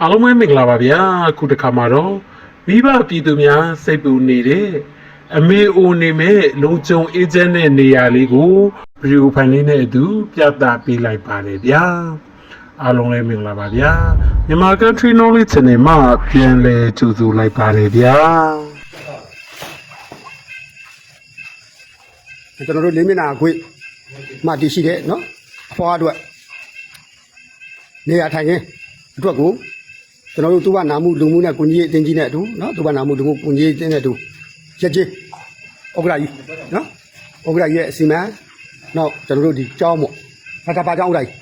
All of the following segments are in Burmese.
အားလုံးပဲမင်္ဂလာပါဗျာအခုတစ်ခါမှာတော့မိဘပြည်သူများစိတ်ပူနေတဲ့အမေအိုနေမဲ့လုံခြုံအေဂျင့်တဲ့နေရာလေးကိုဗီဒီယိုဖိုင်လေးနဲ့အတူပြသပေးလိုက်ပါတယ်ဗျာအားလုံးလည်းမင်္ဂလာပါဗျာမြန်မာ Country Knowledge Channel မှာပြန်လည်ကြိုဆိုလိုက်ပါတယ်ဗျာကျွန်တော်တို့လေးမျက်နှာခွေမှတည်ရှိတဲ့နော်အဖွားအတွက်နေရာထိုင်ခင်းအတွက်ကို ကျွန်တော်တို့သူ့ဘာနာမှုလူမှုနဲ့ကုညီရေးအတင်းကြီးနဲ့အတူနော်သူ့ဘာနာမှုလူမှုကုညီရေးအတင်းနဲ့အတူရက်ကြီးဩဂရာကြီးနော်ဩဂရာကြီးရဲ့အစီအမံနောက်ကျွန်တော်တို့ဒီကျောင်းပေါ့ဘာသာပါကျောင်းဥဒ္ဒရာကြီး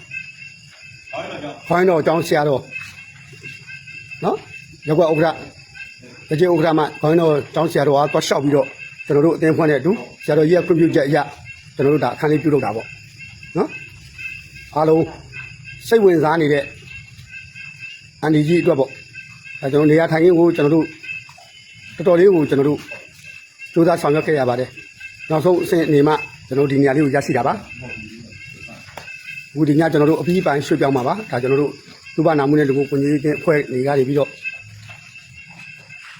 ခိုင်းတော့ကျောင်းဆရာတော်နော်ရက်ကွက်ဩဂရာရက်ကြီးဩဂရာမှာခိုင်းတော့ကျောင်းဆရာတော်ကတွားလျှောက်ပြီးတော့ကျွန်တော်တို့အတင်းဖွင့်တဲ့အတူဆရာတော်ကြီးရဲ့ခွင့်ပြုချက်အရကျွန်တော်တို့ဒါအခန်းလေးပြုလုပ်တာပေါ့နော်အားလုံးစိတ်ဝင်စားနေတဲ့ အန်ဒီကြီးအတွက်ပေါ့အဲကျွန်တော်နေရာထိုင်ခင်းကိုကျွန်တော်တို့တော်တော်လေးကိုကျွန်တော်တို့စူးစမ်းဆောင်ရွက်ခဲ့ရပါတယ်နောက်ဆုံးအဆင့်အနေမှာကျွန်တော်တို့ဒီနေရာလေးကိုရရှိတာပါအခုဒီညကျွန်တော်တို့အပြီးပိုင်းရွှေ့ပြောင်းပါပါဒါကျွန်တော်တို့သူ့ဘာနာမှုနဲ့လူကိုကွန်ကြီးတဲ့ဖွဲ့နေကြနေပြီးတော့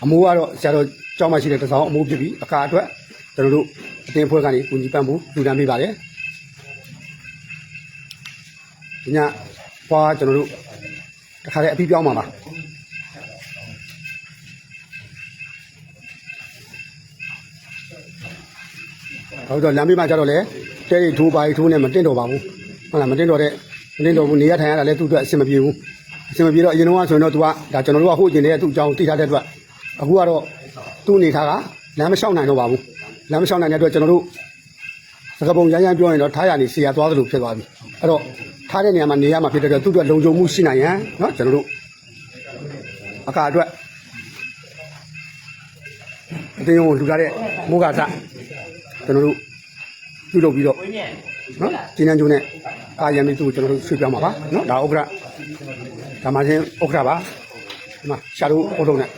အမိုးကတော့ဆရာတော်ကျောင်းမှာရှိတဲ့တစောင်းအမိုးဖြစ်ပြီးအကာအတွက်ကျွန်တော်တို့အတင်းဖွဲ့ကနေကွန်ကြီးပန်းမှုလူတန်းပေးပါတယ်ဒီညပွားကျွန်တော်တို့ တခါတည်းအပြီးပြောင်းပါပါဟုတ်တော့လမ်းမေးမှာကြတော့လေတဲတွေထိုးပါရီထိုးနေမတင်တော့ပါဘူးဟုတ်လားမတင်တော့တဲ့မတင်တော့ဘူးနေရထိုင်ရတာလည်းသူ့အတွက်အဆင်မပြေဘူးအဆင်မပြေတော့အရင်တော့ဆိုရင်တော့ तू ကဒါကျွန်တော်တို့ကဟိုကျင်နေတဲ့သူ့အကြောင်းသိထားတဲ့အတွက်အခုကတော့သူ့အနေထားကလမ်းမလျှောက်နိုင်တော့ပါဘူးလမ်းမလျှောက်နိုင်တဲ့အတွက်ကျွန်တော်တို့စကားပုံရမ်းရမ်းပြောရင်တော့ထားရနေဆရာသွားသလိုဖြစ်သွားပြီအဲ့တော့ ထားတဲ့နေရာမှာနေရမှာဖြစ်တဲ့အတွက်သူ့အတွက်လုံခြုံမှုရှိနိုင်ရန်နော်ကျွန်တော်တို့အခါအတွက်အတင်းကိုလှူထားတဲ့မိုးကစကျွန်တော်တို့ပြုလုပ်ပြီးတော့နော်ကျင်းနှံကျုံနဲ့အာရမီသူ့ကိုကျွန်တော်တို့ဆွေးပြောင်းပါပါနော်ဒါဥက္ကဋ္ဌဒါမှချင်းဥက္ကဋ္ဌပါဒီမှာရှာတို့ဟုတ်လုံးနဲ့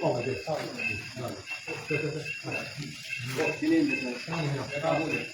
ဟုတ်ကဲ့